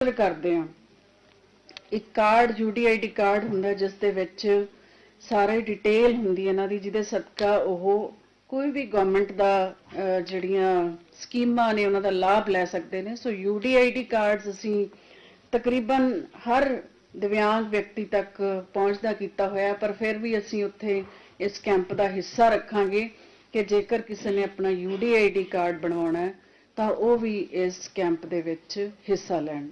Register ਕਰਦੇ ਆ ਇੱਕ ਕਾਰਡ ਯੂਡੀਆਈਡੀ ਕਾਰਡ ਹੁੰਦਾ, ਜਿਸ ਦੇ ਵਿੱਚ ਸਾਰੇ ਡਿਟੇਲ ਹੁੰਦੀ ਇਹਨਾਂ ਦੀ, ਜਿਹਦੇ ਸਦਕਾ ਉਹ ਕੋਈ ਵੀ ਗਵਰਨਮੈਂਟ ਦਾ ਜਿਹੜੀਆਂ ਸਕੀਮਾਂ ਨੇ, ਉਹਨਾਂ ਦਾ ਲਾਭ ਲੈ ਸਕਦੇ ਨੇ। ਸੋ ਯੂਡੀਆਈਡੀ ਕਾਰਡਸ ਅਸੀਂ ਤਕਰੀਬਨ ਹਰ ਦਿਵਿਆਂਗ ਵਿਅਕਤੀ ਤੱਕ ਪਹੁੰਚਦਾ ਕੀਤਾ ਹੋਇਆ, ਪਰ ਫਿਰ ਵੀ ਅਸੀਂ ਉੱਥੇ ਇਸ ਕੈਂਪ ਦਾ ਹਿੱਸਾ ਰੱਖਾਂਗੇ ਕਿ ਜੇਕਰ ਕਿਸੇ ਨੇ ਆਪਣਾ ਯੂਡੀਆਈਡੀ ਕਾਰਡ ਬਣਵਾਉਣਾ ਹੈ, ਤਾਂ ਉਹ ਵੀ ਇਸ ਕੈਂਪ ਦੇ ਵਿੱਚ ਹਿੱਸਾ ਲੈਣ।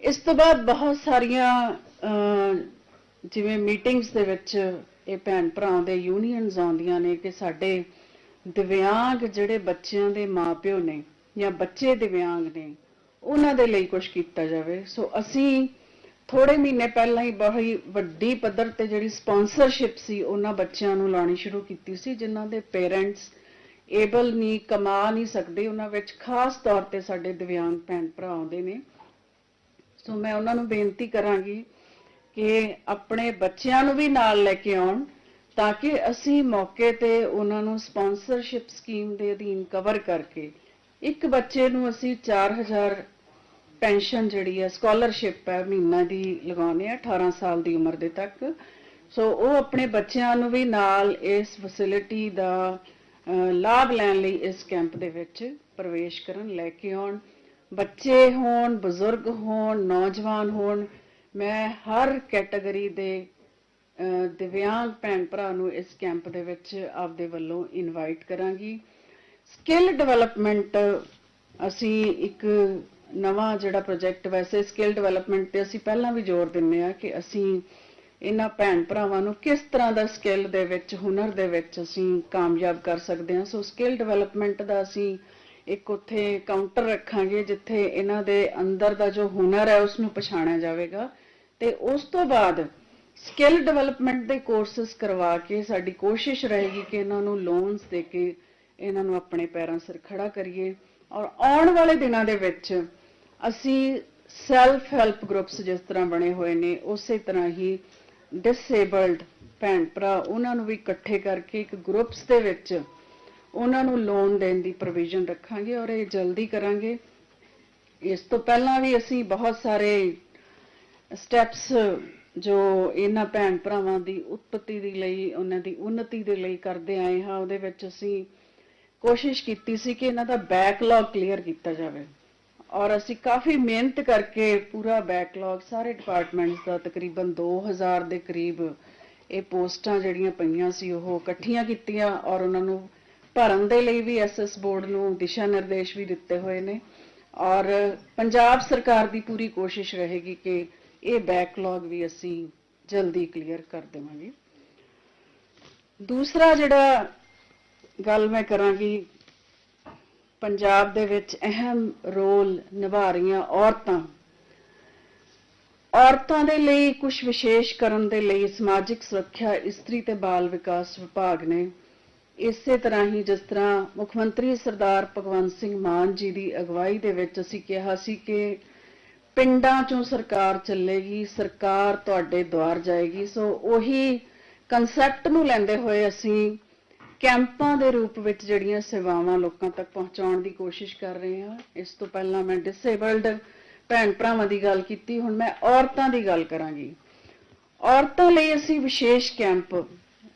ਇਸ ਤੋਂ ਬਾਅਦ ਬਹੁਤ ਸਾਰੀਆਂ ਅਹ, ਜਿਵੇਂ ਮੀਟਿੰਗਸ ਦੇ ਵਿੱਚ ਇਹ ਭੈਣ ਭਰਾਵਾਂ ਦੇ ਯੂਨੀਅਨਸ ਆਉਂਦੀਆਂ ਨੇ ਕਿ ਸਾਡੇ ਦਿਵਿਆਂਗ ਜਿਹੜੇ ਬੱਚਿਆਂ ਦੇ ਮਾਪਿਓ ਨੇ ਜਾਂ ਬੱਚੇ ਦਿਵਿਆਂਗ ਨੇ ਉਹਨਾਂ ਦੇ ਲਈ ਕੁਝ ਕੀਤਾ ਜਾਵੇ। ਸੋ ਅਸੀਂ ਥੋੜੇ ਮਹੀਨੇ ਪਹਿਲਾਂ ਹੀ ਬਹੁਤ ਵੱਡੀ ਪੱਧਰ ਤੇ ਜਿਹੜੀ ਸਪਾਂਸਰਸ਼ਿਪ ਸੀ ਉਹਨਾਂ ਬੱਚਿਆਂ ਨੂੰ ਲਾਣੀ ਸ਼ੁਰੂ ਕੀਤੀ ਸੀ ਜਿਨ੍ਹਾਂ ਦੇ ਪੇਰੈਂਟਸ ਏਬਲ ਨਹੀਂ ਕਮਾ ਨਹੀਂ ਸਕਦੇ ਉਹਨਾਂ ਵਿੱਚ ਖਾਸ ਤੌਰ ਤੇ ਸਾਡੇ ਦਿਵਿਆਂਗ ਭੈਣ ਭਰਾ ਆਉਂਦੇ ਨੇ। ਸੋ ਮੈਂ ਉਹਨਾਂ ਨੂੰ ਬੇਨਤੀ ਕਰਾਂਗੀ ਕਿ ਆਪਣੇ ਬੱਚਿਆਂ ਨੂੰ ਵੀ ਨਾਲ ਲੈ ਕੇ ਆਉਣ ਤਾਂ ਕਿ ਅਸੀਂ ਮੌਕੇ ਤੇ ਉਹਨਾਂ ਨੂੰ ਸਪਾਂਸਰਸ਼ਿਪ ਸਕੀਮ ਦੇ ਅਧੀਨ ਕਵਰ ਕਰਕੇ ਇੱਕ ਬੱਚੇ ਨੂੰ ਅਸੀਂ 4000 ਪੈਨਸ਼ਨ ਜਿਹੜੀ ਹੈ ਸਕਾਲਰਸ਼ਿਪ ਹੈ ਮਹੀਨਾ ਦੀ ਲਗਾਉਂਦੇ ਆ 18 ਸਾਲ ਦੀ ਉਮਰ ਦੇ ਤੱਕ। ਸੋ ਉਹ ਆਪਣੇ ਬੱਚਿਆਂ ਨੂੰ ਵੀ ਨਾਲ ਇਸ ਫੈਸਿਲਿਟੀ ਦਾ ਲਾਭ ਲੈਣ ਲਈ ਇਸ ਕੈਂਪ ਦੇ ਵਿੱਚ ਪ੍ਰਵੇਸ਼ ਕਰਨ, ਲੈ ਕੇ ਆਉਣ। ਬੱਚੇ ਹੋਣ, ਬਜ਼ੁਰਗ ਹੋਣ, ਨੌਜਵਾਨ ਹੋਣ, ਮੈਂ ਹਰ ਕੈਟਾਗਰੀ ਦੇ ਦਿਵਿਆਂਗ ਭੈਣ ਭਰਾ ਨੂੰ ਇਸ ਕੈਂਪ ਦੇ ਵਿੱਚ ਆਪਦੇ ਵੱਲੋਂ ਇਨਵਾਈਟ ਕਰਾਂਗੀ। ਸਕਿੱਲ ਡਿਵੈਲਪਮੈਂਟ ਅਸੀਂ ਇੱਕ ਨਵਾਂ ਜਿਹੜਾ ਪ੍ਰੋਜੈਕਟ ਵੈਸੇ ਸਕਿੱਲ ਡਿਵੈਲਪਮੈਂਟ ਤੇ ਅਸੀਂ ਪਹਿਲਾਂ ਵੀ ਜ਼ੋਰ ਦਿੰਨੇ ਆ ਕਿ ਅਸੀਂ ਇਹਨਾਂ ਭੈਣ ਭਰਾਵਾਂ ਨੂੰ ਕਿਸ ਤਰ੍ਹਾਂ ਦਾ ਸਕਿੱਲ ਦੇ ਵਿੱਚ, ਹੁਨਰ ਦੇ ਵਿੱਚ ਅਸੀਂ ਕਾਮਯਾਬ ਕਰ ਸਕਦੇ ਹਾਂ। ਸੋ ਸਕਿੱਲ ਡਿਵੈਲਪਮੈਂਟ ਦਾ ਅਸੀਂ ਇੱਕ ਉੱਥੇ ਕਾਊਂਟਰ ਰੱਖਾਂਗੇ ਜਿੱਥੇ ਇਹਨਾਂ ਦੇ ਅੰਦਰ ਦਾ ਜੋ ਹੁਨਰ ਹੈ ਉਸ ਨੂੰ ਪਛਾਣਿਆ ਜਾਵੇਗਾ। ਤੇ ਉਸ ਤੋਂ ਬਾਅਦ ਸਕਿੱਲ ਡਿਵੈਲਪਮੈਂਟ ਦੇ ਕੋਰਸਸ ਕਰਵਾ ਕੇ ਸਾਡੀ ਕੋਸ਼ਿਸ਼ ਰਹੇਗੀ ਕਿ ਇਹਨਾਂ ਨੂੰ ਲੋਨਸ ਦੇ ਕੇ ਇਹਨਾਂ ਨੂੰ ਆਪਣੇ ਪੈਰਾਂ ਸਿਰ ਖੜਾ ਕਰੀਏ। ਔਰ ਆਉਣ ਵਾਲੇ ਦਿਨਾਂ ਦੇ ਵਿੱਚ ਅਸੀਂ ਸੈਲਫ ਹੈਲਪ ਗਰੁੱਪਸ ਜਿਸ ਤਰ੍ਹਾਂ ਬਣੇ ਹੋਏ ਨੇ, ਉਸੇ ਤਰ੍ਹਾਂ ਹੀ ਡਿਸੇਬਲਡ ਭੈਣ ਭਰਾ ਉਹਨਾਂ ਨੂੰ ਵੀ ਇਕੱਠੇ ਕਰਕੇ ਇੱਕ ਗਰੁੱਪਸ ਦੇ ਵਿੱਚ ਉਹਨਾਂ ਨੂੰ ਲੋਨ ਦੇਣ ਦੀ ਪ੍ਰੋਵੀਜ਼ਨ ਰੱਖਾਂਗੇ ਔਰ ਇਹ ਜਲਦੀ ਕਰਾਂਗੇ। ਇਸ ਤੋਂ ਪਹਿਲਾਂ ਵੀ ਅਸੀਂ ਬਹੁਤ ਸਾਰੇ ਸਟੈਪਸ ਜੋ ਇਹਨਾਂ ਭੈਣ ਭਰਾਵਾਂ ਦੀ ਉਤਪਤੀ ਦੇ ਲਈ, ਉਹਨਾਂ ਦੀ ਉન્નਤੀ ਦੇ ਲਈ ਕਰਦੇ ਆਏ ਹਾਂ। ਉਹਦੇ ਵਿੱਚ ਅਸੀਂ ਕੋਸ਼ਿਸ਼ ਕੀਤੀ ਸੀ ਕਿ ਇਹਨਾਂ ਦਾ ਬੈਕਲੌਗ ਕਲੀਅਰ ਕੀਤਾ ਜਾਵੇ। ਔਰ ਅਸੀਂ ਕਾਫੀ ਮਿਹਨਤ ਕਰਕੇ ਪੂਰਾ ਬੈਕਲੌਗ ਸਾਰੇ ਡਿਪਾਰਟਮੈਂਟਸ ਦਾ ਤਕਰੀਬਨ 2000 ਦੇ ਕਰੀਬ ਇਹ ਪੋਸਟਾਂ ਜਿਹੜੀਆਂ ਪਈਆਂ ਸੀ, ਉਹ ਇਕੱਠੀਆਂ ਕੀਤੀਆਂ ਔਰ ਉਹਨਾਂ ਨੂੰ ਭਰਨ ਦੇ ਲਈ ਵੀ ਐਸਐਸ ਬੋਰਡ ਨੂੰ ਦਿਸ਼ਾ ਨਿਰਦੇਸ਼ ਵੀ ਦਿੱਤੇ ਹੋਏ ਨੇ। ਔਰ ਪੰਜਾਬ ਸਰਕਾਰ ਦੀ ਪੂਰੀ ਕੋਸ਼ਿਸ਼ ਰਹੇਗੀ ਕਿ ਇਹ ਬੈਕਲੌਗ ਵੀ ਅਸੀਂ ਜਲਦੀ ਕਲੀਅਰ ਕਰ ਦੇਵਾਂਗੇ। ਦੂਸਰਾ ਜਿਹੜਾ ਗੱਲ ਮੈਂ ਕਰਾਂਗੀ ਪੰਜਾਬ ਦੇ ਵਿੱਚ ਅਹਿਮ ਰੋਲ ਨਿਭਾ ਰਹੀਆਂ ਔਰਤਾਂ ਔਰਤਾਂ ਦੇ ਲਈ ਕੁਝ ਵਿਸ਼ੇਸ਼ ਕਰਨ ਦੇ ਲਈ ਸਮਾਜਿਕ ਸੁਰੱਖਿਆ, ਇਸਤਰੀ ਤੇ ਬਾਲ ਵਿਕਾਸ ਵਿਭਾਗ ਨੇ ਇਸੇ ਤਰ੍ਹਾਂ ਹੀ ਜਿਸ ਤਰ੍ਹਾਂ ਮੁੱਖ ਮੰਤਰੀ ਸਰਦਾਰ ਭਗਵੰਤ ਸਿੰਘ ਮਾਨ ਜੀ ਦੀ ਅਗਵਾਈ ਦੇ ਵਿੱਚ ਅਸੀਂ ਕਿਹਾ ਸੀ ਕਿ ਪਿੰਡਾਂ ਚੋਂ ਸਰਕਾਰ ਚੱਲੇਗੀ, ਸਰਕਾਰ ਤੁਹਾਡੇ ਦੁਆਰ ਜਾਏਗੀ। ਸੋ ਉਹੀ ਕਨਸੈਪਟ ਨੂੰ ਲੈਂਦੇ ਹੋਏ ਅਸੀਂ ਕੈਂਪਾਂ ਦੇ ਰੂਪ ਵਿੱਚ ਜਿਹੜੀਆਂ ਸੇਵਾਵਾਂ ਲੋਕਾਂ ਤੱਕ ਪਹੁੰਚਾਉਣ ਦੀ ਕੋਸ਼ਿਸ਼ ਕਰ ਰਹੇ ਹਾਂ। ਇਸ ਤੋਂ ਪਹਿਲਾਂ ਮੈਂ ਡਿਸੇਬਲਡ ਭੈਣ ਭਰਾਵਾਂ ਦੀ ਗੱਲ ਕੀਤੀ, ਹੁਣ ਮੈਂ ਔਰਤਾਂ ਦੀ ਗੱਲ ਕਰਾਂਗੀ। ਔਰਤਾਂ ਲਈ ਅਸੀਂ ਵਿਸ਼ੇਸ਼ ਕੈਂਪ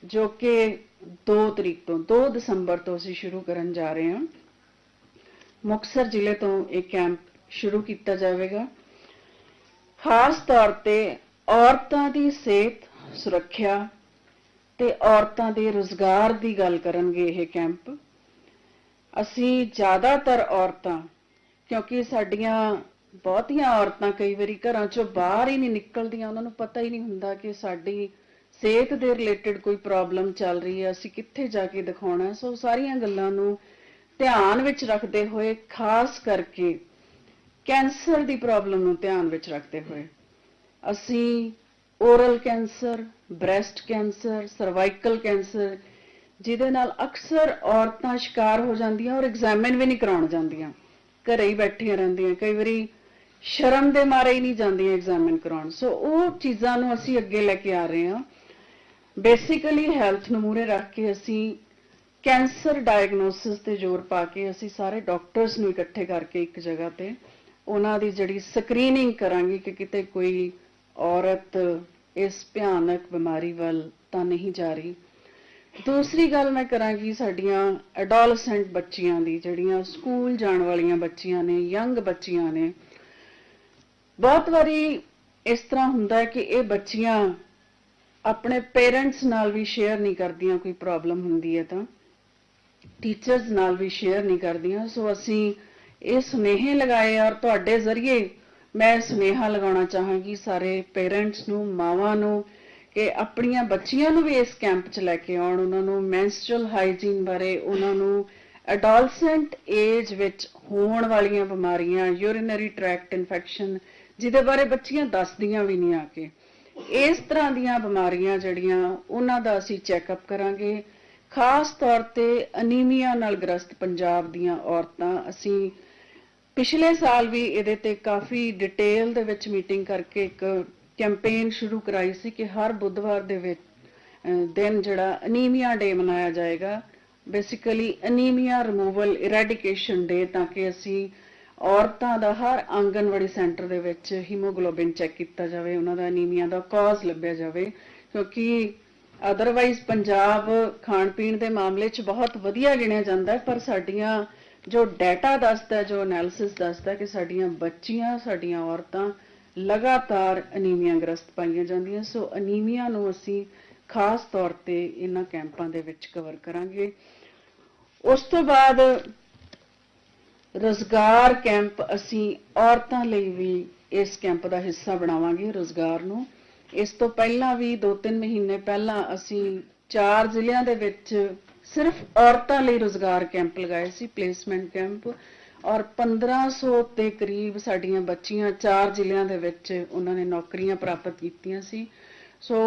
ਜੋ ਕਿ 2 ਤਰੀਕ ਤੋਂ 2 ਦਸੰਬਰ ਤੋਂ ਅਸੀਂ ਸ਼ੁਰੂ ਕਰਨ ਜਾ ਰਹੇ ਹਾਂ। ਮੁਕਤਸਰ ਜ਼ਿਲ੍ਹੇ ਤੋਂ ਇਹ ਕੈਂਪ ਸ਼ੁਰੂ ਕੀਤਾ ਜਾਵੇਗਾ। ਖਾਸ ਤੌਰ ਤੇ ਔਰਤਾਂ ਦੀ ਸਿਹਤ ਸੁਰੱਖਿਆ ਤੇ ਔਰਤਾਂ ਦੇ ਰੋਜ਼ਗਾਰ ਦੀ ਗੱਲ ਕਰਨਗੇ ਇਹ ਕੈਂਪ। ਅਸੀਂ ਜ਼ਿਆਦਾਤਰ ਔਰਤਾਂ, ਕਿਉਂਕਿ ਸਾਡੀਆਂ ਬਹੁਤੀਆਂ ਔਰਤਾਂ ਕਈ ਵਾਰੀ ਘਰਾਂ ਚੋਂ ਬਾਹਰ ਹੀ ਨਹੀਂ ਨਿਕਲਦੀਆਂ, ਉਹਨਾਂ ਨੂੰ ਪਤਾ ਹੀ ਨਹੀਂ ਹੁੰਦਾ ਕਿ ਸਾਡੀ ਸਿਹਤ ਦੇ ਰਿਲੇਟਡ ਕੋਈ ਪ੍ਰੋਬਲਮ ਚੱਲ ਰਹੀ ਹੈ, ਅਸੀਂ ਕਿੱਥੇ ਜਾ ਕੇ ਦਿਖਾਉਣਾ ਸੋ ਸਾਰੀਆਂ ਗੱਲਾਂ ਨੂੰ ਧਿਆਨ ਵਿੱਚ ਰੱਖਦੇ ਹੋਏ, ਖਾਸ ਕਰਕੇ ਕੈਂਸਰ ਦੀ ਪ੍ਰੋਬਲਮ ਨੂੰ ਧਿਆਨ ਵਿੱਚ ਰੱਖਦੇ ਹੋਏ, ਅਸੀਂ oral cancer breast cancer cervical cancer ਜਿਹਦੇ ਨਾਲ ਅਕਸਰ ਔਰਤਾਂ ਸ਼ਿਕਾਰ ਹੋ ਜਾਂਦੀਆਂ ਔਰ ਐਗਜ਼ਾਮਿਨ ਵੀ ਨਹੀਂ ਕਰਾਉਣ ਜਾਂਦੀਆਂ। ਘਰੇ ਹੀ ਬੈਠੀਆਂ ਰਹਿੰਦੀਆਂ, ਕਈ ਵਾਰੀ ਸ਼ਰਮ ਦੇ ਮਾਰੇ ਹੀ ਨਹੀਂ ਜਾਂਦੀਆਂ ਐਗਜ਼ਾਮਿਨ ਕਰਾਉਣ। ਸੋ ਉਹ ਚੀਜ਼ਾਂ ਨੂੰ ਅਸੀਂ ਅੱਗੇ ਲੈ ਕੇ ਆ ਰਹੇ ਹਾਂ। ਬੇਸਿਕਲੀ ਹੈਲਥ ਨੂੰ ਮੂਰੇ ਰੱਖ ਕੇ ਅਸੀਂ ਕੈਂਸਰ ਡਾਇਗਨੋਸਿਸ ਤੇ ਜ਼ੋਰ ਪਾ ਕੇ ਅਸੀਂ ਸਾਰੇ ਡਾਕਟਰਸ ਨੂੰ ਇਕੱਠੇ ਕਰਕੇ ਇੱਕ ਜਗ੍ਹਾ ਤੇ ਉਹਨਾਂ ਦੀ ਜਿਹੜੀ ਸਕਰੀਨਿੰਗ ਕਰਾਂਗੀ ਕਿ ਕਿਤੇ ਕੋਈ ਔਰਤ ਇਸ ਭਿਆਨਕ ਬਿਮਾਰੀ ਵੱਲ ਤਾਂ ਨਹੀਂ ਜਾ ਰਹੀ। ਦੂਸਰੀ ਗੱਲ ਮੈਂ ਕਰਾਂਗੀ ਸਾਡੀਆਂ ਐਡੋਲਸੈਂਟ ਬੱਚੀਆਂ ਦੀ, ਜਿਹੜੀਆਂ ਸਕੂਲ ਜਾਣ ਵਾਲੀਆਂ ਬੱਚੀਆਂ ਨੇ ਯੰਗ ਬੱਚੀਆਂ ਨੇ। ਬਹੁਤ ਵਾਰੀ ਇਸ ਤਰ੍ਹਾਂ ਹੁੰਦਾ ਕਿ ਇਹ ਬੱਚੀਆਂ ਆਪਣੇ ਪੇਰੈਂਟਸ ਨਾਲ ਵੀ ਸ਼ੇਅਰ ਨਹੀਂ ਕਰਦੀਆਂ ਕੋਈ ਪ੍ਰੋਬਲਮ ਹੁੰਦੀ ਹੈ ਤਾਂ। ਟੀਚਰਸ ਨਾਲ ਵੀ ਸ਼ੇਅਰ ਨਹੀਂ ਕਰਦੀਆਂ। ਸੋ ਅਸੀਂ ਇਹ ਸੁਨੇਹੇ ਲਗਾਏ ਔਰ ਤੁਹਾਡੇ ਜ਼ਰੀਏ ਮੈਂ ਸੁਨੇਹਾ ਲਗਾਉਣਾ ਚਾਹਾਂਗੀ ਸਾਰੇ ਪੇਰੈਂਟਸ ਨੂੰ, ਮਾਵਾਂ ਨੂੰ ਕਿ ਆਪਣੀਆਂ ਬੱਚੀਆਂ ਨੂੰ ਵੀ ਇਸ ਕੈਂਪ 'ਚ ਲੈ ਕੇ ਆਉਣ। ਉਹਨਾਂ ਨੂੰ ਮੈਂਸਟਰਲ ਹਾਈਜੀਨ ਬਾਰੇ, ਉਹਨਾਂ ਨੂੰ ਐਡੋਲਸੈਂਟ ਏਜ ਵਿੱਚ ਹੋਣ ਵਾਲੀਆਂ ਬਿਮਾਰੀਆਂ, ਯੂਰੀਨਰੀ ਟ੍ਰੈਕਟ ਇਨਫੈਕਸ਼ਨ, ਜਿਹਦੇ ਬਾਰੇ ਬੱਚੀਆਂ ਦੱਸਦੀਆਂ ਵੀ ਨਹੀਂ ਆ ਕੇ। ਇਸ ਤਰ੍ਹਾਂ ਦੀਆਂ ਬਿਮਾਰੀਆਂ ਜਿਹੜੀਆਂ ਉਹਨਾਂ ਦਾ ਅਸੀਂ ਚੈੱਕਅਪ ਕਰਾਂਗੇ। ਖਾਸ ਤੌਰ ਤੇ ਅਨੀਮੀਆ ਨਾਲ ਗ੍ਰਸਤ ਪੰਜਾਬ ਦੀਆਂ ਔਰਤਾਂ, ਅਸੀਂ ਪਿਛਲੇ ਸਾਲ ਵੀ ਇਹਦੇ ਤੇ ਕਾਫੀ ਡਿਟੇਲ ਦੇ ਵਿੱਚ ਮੀਟਿੰਗ ਕਰਕੇ ਇੱਕ ਕੈਂਪੇਨ ਸ਼ੁਰੂ ਕਰਾਈ ਸੀ ਕਿ ਹਰ ਬੁੱਧਵਾਰ ਦੇ ਵਿੱਚ ਦਿਨ ਜਿਹੜਾ ਅਨੀਮੀਆ ਡੇ ਮਨਾਇਆ ਜਾਏਗਾ। Basically anaemia removal eradication day ਤਾਂ ਕਿ ਅਸੀਂ ਔਰਤਾਂ ਦਾ ਹਰ ਆਂਗਨਵਾੜੀ ਸੈਂਟਰ ਦੇ ਵਿੱਚ ਹੀਮੋਗਲੋਬਿਨ ਚੈੱਕ ਕੀਤਾ ਜਾਵੇ, ਉਹਨਾਂ ਦਾ ਅਨੀਮੀਆ ਦਾ ਕਾਜ਼ ਲੱਭਿਆ ਜਾਵੇ, ਕਿਉਂਕਿ ਅਦਰਵਾਈਜ਼ ਪੰਜਾਬ ਖਾਣ ਪੀਣ ਦੇ ਮਾਮਲੇ 'ਚ ਬਹੁਤ ਵਧੀਆ ਗਿਣਿਆ ਜਾਂਦਾ ਪਰ ਸਾਡੀਆਂ ਜੋ ਡਾਟਾ ਦੱਸਦਾ ਜੋ ਐਨਾਲਿਸਿਸ ਦੱਸਦਾ ਕਿ ਸਾਡੀਆਂ ਬੱਚੀਆਂ, ਸਾਡੀਆਂ ਔਰਤਾਂ ਲਗਾਤਾਰ ਅਨੀਮੀਆ ਗ੍ਰਸਤ ਪਾਈਆਂ ਜਾਂਦੀਆਂ, ਸੋ ਅਨੀਮੀਆ ਨੂੰ ਅਸੀਂ ਖਾਸ ਤੌਰ ਤੇ ਇਹਨਾਂ ਕੈਂਪਾਂ ਦੇ ਵਿੱਚ ਕਵਰ ਕਰਾਂਗੇ। ਉਸ ਤੋਂ ਬਾਅਦ ਰੋਜ਼ਗਾਰ ਕੈਂਪ ਅਸੀਂ ਔਰਤਾਂ ਲਈ ਵੀ ਇਸ ਕੈਂਪ ਦਾ ਹਿੱਸਾ ਬਣਾਵਾਂਗੇ ਰੋਜ਼ਗਾਰ ਨੂੰ। ਇਸ ਤੋਂ ਪਹਿਲਾਂ ਵੀ 2-3 ਮਹੀਨੇ ਪਹਿਲਾਂ ਅਸੀਂ ਚਾਰ ਜ਼ਿਲ੍ਹਿਆਂ ਦੇ ਵਿੱਚ ਸਿਰਫ ਔਰਤਾਂ ਲਈ ਰੋਜ਼ਗਾਰ ਕੈਂਪ ਲਗਾਏ ਸੀ ਪਲੇਸਮੈਂਟ ਕੈਂਪ। ਔਰ 1500 ਦੇ ਕਰੀਬ ਸਾਡੀਆਂ ਬੱਚੀਆਂ ਚਾਰ ਜ਼ਿਲ੍ਹਿਆਂ ਦੇ ਵਿੱਚ ਉਹਨਾਂ ਨੇ ਨੌਕਰੀਆਂ ਪ੍ਰਾਪਤ ਕੀਤੀਆਂ ਸੀ। ਸੋ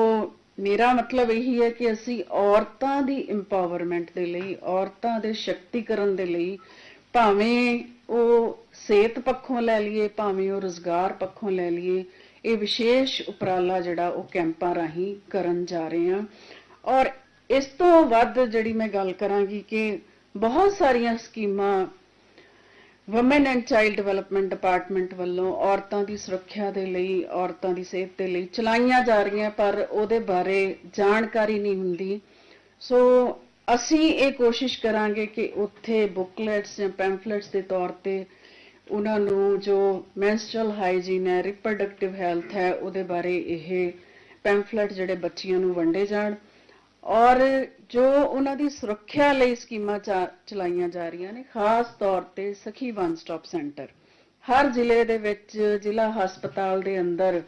ਮੇਰਾ ਮਤਲਬ ਇਹੀ ਹੈ ਕਿ ਅਸੀਂ ਔਰਤਾਂ ਦੀ ਇੰਪਾਵਰਮੈਂਟ ਦੇ ਲਈ, ਔਰਤਾਂ ਦੇ ਸ਼ਕਤੀਕਰਨ ਦੇ ਲਈ ਭਾਵੇਂ ਉਹ ਸਿਹਤ ਪੱਖੋਂ ਲੈ ਲਈਏ, ਭਾਵੇਂ ਉਹ ਰੋਜ਼ਗਾਰ ਪੱਖੋਂ ਲੈ ਲਈਏ, ਇਹ ਵਿਸ਼ੇਸ਼ ਉਪਰਾਲਾ ਜਿਹੜਾ ਉਹ ਕੈਂਪਾਂ ਰਾਹੀਂ ਕਰਨ ਜਾ ਰਹੇ ਹਾਂ। ਔਰ ਇਸ ਤੋਂ ਵੱਧ ਜਿਹੜੀ ਮੈਂ ਗੱਲ ਕਰਾਂਗੀ ਕਿ ਬਹੁਤ ਸਾਰੀਆਂ ਸਕੀਮਾਂ woman and child development department ਵੱਲੋਂ ਔਰਤਾਂ ਦੀ ਸੁਰੱਖਿਆ ਦੇ ਲਈ, ਔਰਤਾਂ ਦੀ ਸਿਹਤ ਦੇ ਲਈ ਚਲਾਈਆਂ ਜਾ ਰਹੀਆਂ, ਪਰ ਉਹਦੇ ਬਾਰੇ ਜਾਣਕਾਰੀ ਨਹੀਂ ਹੁੰਦੀ। ਸੋ ਅਸੀਂ ਇਹ ਕੋਸ਼ਿਸ਼ ਕਰਾਂਗੇ ਕਿ ਉੱਥੇ ਬੁਕਲੇਟਸ ਜਾਂ ਪੈਂਫਲੇਟਸ ਦੇ ਤੌਰ ਤੇ ਉਹਨਾਂ ਨੂੰ ਜੋ ਮੈਂਸਟਰਲ ਹਾਈਜੀਨ ਹੈ ਰਿਪਰੋਡਕਟਿਵ ਹੈਲਥ ਹੈ, ਉਹਦੇ ਬਾਰੇ ਇਹ ਪੈਂਫਲੇਟ ਜਿਹੜੇ ਬੱਚੀਆਂ ਨੂੰ ਵੰਡੇ ਜਾਣ। ਔਰ ਜੋ ਉਹਨਾਂ ਦੀ ਸੁਰੱਖਿਆ ਲਈ ਸਕੀਮਾਂ ਚਲਾਈਆਂ ਜਾ ਰਹੀਆਂ ਨੇ, ਖਾਸ ਤੌਰ ਤੇ ਸਖੀ ਵਨ ਸਟਾਪ ਸੈਂਟਰ। ਹਰ ਜ਼ਿਲ੍ਹੇ ਦੇ ਵਿੱਚ ਜ਼ਿਲ੍ਹਾ ਹਸਪਤਾਲ ਦੇ ਅੰਦਰ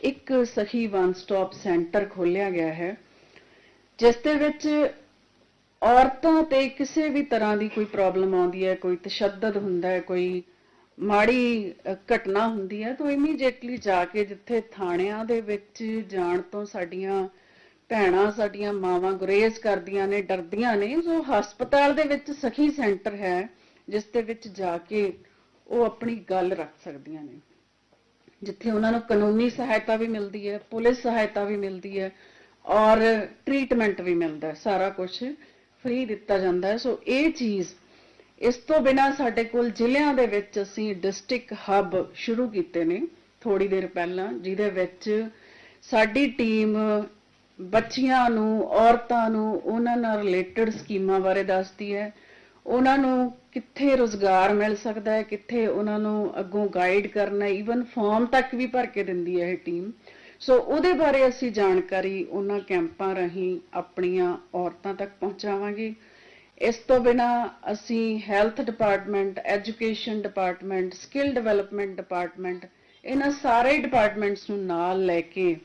ਇੱਕ ਸਖੀ ਵਨ ਸਟਾਪ ਸੈਂਟਰ ਖੋਲ੍ਹਿਆ ਗਿਆ ਹੈ, ਜਿਸ ਦੇ ਵਿੱਚ ਔਰਤਾਂ ਤੇ ਕਿਸੇ ਵੀ ਤਰ੍ਹਾਂ ਦੀ ਕੋਈ ਪ੍ਰੋਬਲਮ ਆਉਂਦੀ ਹੈ, ਕੋਈ ਤਸ਼ੱਦਦ ਹੁੰਦਾ ਹੈ, ਕੋਈ ਮਾੜੀ ਘਟਨਾ ਹੁੰਦੀ ਹੈ, ਤਾਂ ਇਮੀਡੀਏਟਲੀ ਜਾ ਕੇ ਜਿੱਥੇ ਥਾਣਿਆਂ ਦੇ ਵਿੱਚ ਜਾਣ ਤੋਂ ਸਾਡੀਆਂ ਭੈਣਾਂ, ਸਾਡੀਆਂ ਮਾਵਾਂ ਗੁਰੇਜ਼ ਕਰਦੀਆਂ ਨੇ, ਡਰਦੀਆਂ ਨੇ ਸੋ ਹਸਪਤਾਲ ਦੇ ਵਿੱਚ ਸਖੀ ਸੈਂਟਰ ਹੈ, ਜਿਸ ਦੇ ਵਿੱਚ ਜਾ ਕੇ ਉਹ ਆਪਣੀ ਗੱਲ ਰੱਖ ਸਕਦੀਆਂ ਨੇ। ਜਿੱਥੇ ਉਹਨਾਂ ਨੂੰ ਕਾਨੂੰਨੀ ਸਹਾਇਤਾ ਵੀ ਮਿਲਦੀ ਹੈ, ਪੁਲਿਸ ਸਹਾਇਤਾ ਵੀ ਮਿਲਦੀ ਹੈ ਔਰ ਟ੍ਰੀਟਮੈਂਟ ਵੀ ਮਿਲਦਾ ਸਾਰਾ ਕੁਝ ਫ੍ਰੀ ਦਿੱਤਾ ਜਾਂਦਾ। ਹੈ ਸੋ ਇਹ ਚੀਜ਼, ਇਸ ਤੋਂ ਬਿਨਾ ਸਾਡੇ ਕੋਲ ਜ਼ਿਲ੍ਹਿਆਂ ਦੇ ਵਿੱਚ ਅਸੀਂ ਡਿਸਟ੍ਰਿਕਟ ਹੱਬ ਸ਼ੁਰੂ ਕੀਤੇ ਨੇ ਥੋੜੀ ਦੇਰ ਪਹਿਲਾਂ, ਜਿਹਦੇ ਵਿੱਚ ਸਾਡੀ ਟੀਮ ਬੱਚੀਆਂ ਨੂੰ, ਔਰਤਾਂ ਨੂੰ ਉਹਨਾਂ ਨਾਲ ਰਿਲੇਟਡ ਸਕੀਮਾਂ ਬਾਰੇ ਦੱਸਦੀ ਹੈ। ਉਹਨਾਂ ਨੂੰ ਕਿੱਥੇ ਰੋਜ਼ਗਾਰ ਮਿਲ ਸਕਦਾ ਹੈ, ਕਿੱਥੇ ਉਹਨਾਂ ਨੂੰ ਅੱਗੋਂ ਗਾਈਡ ਕਰਨਾ ਈਵਨ ਫਾਰਮ ਤੱਕ ਵੀ ਭਰ ਕੇ ਦਿੰਦੀ ਹੈ ਇਹ ਟੀਮ ਸੋ ਉਹਦੇ ਬਾਰੇ ਅਸੀਂ ਜਾਣਕਾਰੀ ਉਹਨਾਂ ਕੈਂਪਾਂ ਰਾਹੀਂ ਆਪਣੀਆਂ ਔਰਤਾਂ ਤੱਕ ਪਹੁੰਚਾਵਾਂਗੇ। ਇਸ ਤੋਂ ਬਿਨਾ ਅਸੀਂ health department, education department, skill development department, ਇਹਨਾਂ ਸਾਰੇ ਡਿਪਾਰਟਮੈਂਟਸ ਨੂੰ ਨਾਲ ਲੈ ਕੇ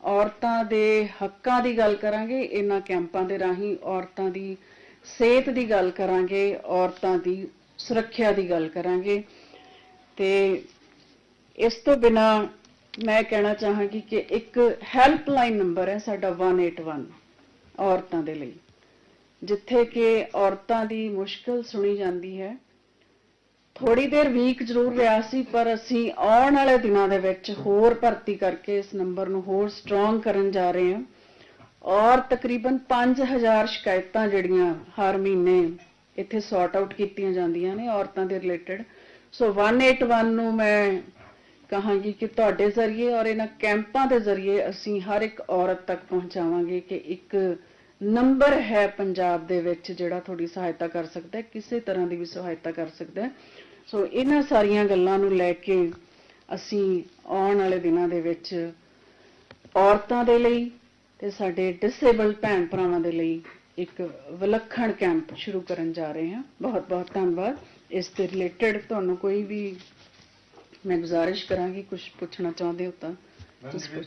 ਔਰਤਾਂ ਦੇ ਹੱਕਾਂ ਦੀ ਗੱਲ ਕਰਾਂਗੇ, ਇਹਨਾਂ ਕੈਂਪਾਂ ਦੇ ਰਾਹੀਂ ਔਰਤਾਂ ਦੀ ਸਿਹਤ ਦੀ ਗੱਲ ਕਰਾਂਗੇ, ਔਰਤਾਂ ਦੀ ਸੁਰੱਖਿਆ ਦੀ ਗੱਲ ਕਰਾਂਗੇ। ਤੇ ਇਸ ਤੋਂ ਬਿਨਾ ਮੈਂ ਕਹਿਣਾ ਚਾਹਾਂਗੀ ਕਿ ਇੱਕ ਹੈਲਪਲਾਈਨ ਨੰਬਰ ਹੈ ਸਾਡਾ 181 ਔਰਤਾਂ ਦੇ ਲਈ, ਜਿੱਥੇ ਕਿ ਔਰਤਾਂ ਦੀ ਮੁਸ਼ਕਲ ਸੁਣੀ ਜਾਂਦੀ ਹੈ। ਥੋੜੀ ਦੇਰ ਵੀਕ ਜ਼ਰੂਰ ਰਿਹਾ ਸੀ, ਪਰ ਅਸੀਂ ਆਉਣ ਵਾਲੇ ਦਿਨਾਂ ਦੇ ਵਿੱਚ ਹੋਰ ਭਰਤੀ ਕਰਕੇ ਇਸ ਨੰਬਰ ਨੂੰ ਹੋਰ ਸਟਰੋਂਗ ਕਰਨ ਜਾ ਰਹੇ ਹਾਂ। ਔਰ ਤਕਰੀਬਨ 5000 ਸ਼ਿਕਾਇਤਾਂ ਜਿਹੜੀਆਂ ਹਰ ਮਹੀਨੇ ਇੱਥੇ ਸੌਰਟ ਆਊਟ ਕੀਤੀਆਂ ਜਾਂਦੀਆਂ ਨੇ ਔਰਤਾਂ ਦੇ ਰਿਲੇਟਡ ਸੋ 181 ਨੂੰ ਮੈਂ ਕਹਾਂਗੀ ਕਿ ਤੁਹਾਡੇ ਜ਼ਰੀਏ ਔਰ ਇਹਨਾਂ ਕੈਂਪਾਂ ਦੇ ਜ਼ਰੀਏ ਅਸੀਂ ਹਰ ਇੱਕ ਔਰਤ ਤੱਕ ਪਹੁੰਚਾਵਾਂਗੇ ਕਿ ਇੱਕ ਨੰਬਰ ਹੈ ਪੰਜਾਬ ਦੇ ਵਿੱਚ ਜਿਹੜਾ ਤੁਹਾਡੀ ਸਹਾਇਤਾ ਕਰ ਸਕਦਾ ਹੈ, ਕਿਸੇ ਤਰ੍ਹਾਂ ਦੀ ਵੀ ਸਹਾਇਤਾ ਕਰ ਸਕਦਾ ਹੈ। ਸੋ ਇਹਨਾਂ ਸਾਰੀਆਂ ਗੱਲਾਂ ਨੂੰ ਲੈ ਕੇ ਅਸੀਂ ਆਉਣ ਵਾਲੇ ਦਿਨਾਂ ਦੇ ਵਿੱਚ ਔਰਤਾਂ ਦੇ ਲਈ ਤੇ ਸਾਡੇ ਡਿਸੇਬਲ ਭੈਣ ਭਰਾਵਾਂ ਦੇ ਲਈ ਇੱਕ ਵਿਲੱਖਣ ਕੈਂਪ ਸ਼ੁਰੂ ਕਰਨ ਜਾ ਰਹੇ ਹਾਂ। ਬਹੁਤ ਬਹੁਤ ਧੰਨਵਾਦ। ਇਸ ਦੇ ਰਿਲੇਟਡ ਤੁਹਾਨੂੰ ਕੋਈ ਵੀ ਮੈਂ ਗੁਜ਼ਾਰਿਸ਼ ਕਰਾਂਗੀ ਕੁਝ ਪੁੱਛਣਾ ਚਾਹੁੰਦੇ ਹੋ ਤਾਂ ਤੁਸੀਂ ਪੁੱਛ